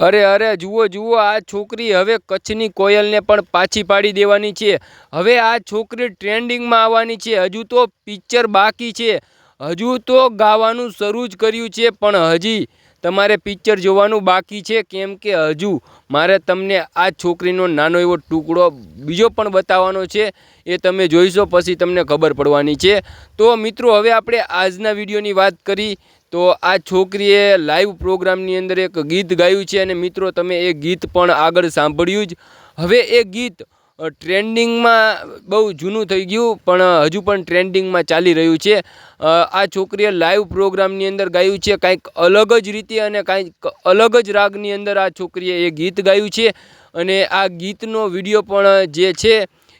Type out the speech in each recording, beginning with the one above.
અરે અરે, જુઓ જુઓ, આ છોકરી હવે કચ્છની કોયલને પણ પાછી પાડી દેવાની છે. હવે આ છોકરી ટ્રેન્ડિંગમાં આવવાની છે. હજુ તો પિક્ચર બાકી છે. હજુ તો ગાવાનું શરૂ જ કર્યું છે, પણ હજી તમારે પિક્ચર જોવાનું બાકી છે, કેમ કે હજુ મારે તમને આ છોકરીનો નાનો એવો ટુકડો બીજો પણ બતાવવાનો છે, એ તમે જોઈશો, પછી તમને ખબર પડવાની છે. તો મિત્રો, હવે આપણે આજના વિડીયોની વાત કરી. તો આ છોકરીએ લાઈવ પ્રોગ્રામની અંદર એક ગીત ગાયું છે, અને મિત્રો, તમે એ ગીત પણ આગળ સાંભળ્યું જ. હવે એ ગીત ટ્રેન્ડિંગમાં બહુ જૂનું થઈ ગયું, પણ હજુ પણ ટ્રેન્ડિંગમાં ચાલી રહ્યું છે. આ છોકરીએ લાઈવ પ્રોગ્રામની અંદર ગાયું છે, કાંઈક અલગ જ રીતે અને કાંઈક અલગ જ રાગની અંદર આ છોકરીએ એ ગીત ગાયું છે. અને આ ગીતનો વીડિયો પણ જે છે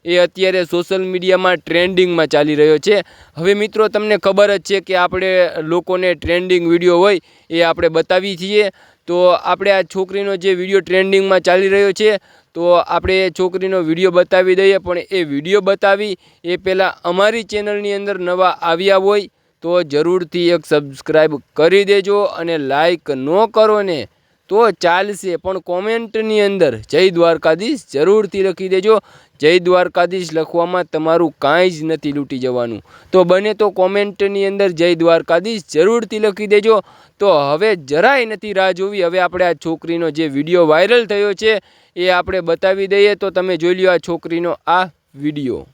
એ અત્યારે સોશિયલ મીડિયામાં ટ્રેન્ડિંગમાં ચાલી રહ્યો છે. હવે મિત્રો, તમને ખબર જ છે કે આપણે લોકોને ટ્રેન્ડિંગ વીડિયો હોય એ આપણે બતાવી છીએ. તો આપણે આ છોકરીનો જે વીડિયો ટ્રેન્ડિંગમાં ચાલી રહ્યો છે, તો આપણે એ છોકરીનો વીડિયો બતાવી દઈએ. પણ એ વીડિયો બતાવી એ પહેલાં અમારી ચેનલની અંદર નવા આવ્યા હોય તો જરૂરથી એક સબસ્ક્રાઈબ કરી દેજો અને લાઈક ન કરો ને તો ચાલશે. પણ કોમેન્ટની અંદર જય દ્વારકાધીશ જરૂરથી લખી દેજો. જય દ્વારકાધીશ લખવામાં તમારું કાંઈ જ નથી લૂંટી જવાનું. તો બને તો કોમેન્ટની અંદર જય દ્વારકાધીશ જરૂરથી લખી દેજો. તો હવે જરાય નથી રાહ જોવી. હવે આપણે આ છોકરીનો જે વીડિયો વાયરલ થયો છે એ આપણે બતાવી દઈએ. તો તમે જોઈ લો આ છોકરીનો આ વીડિયો.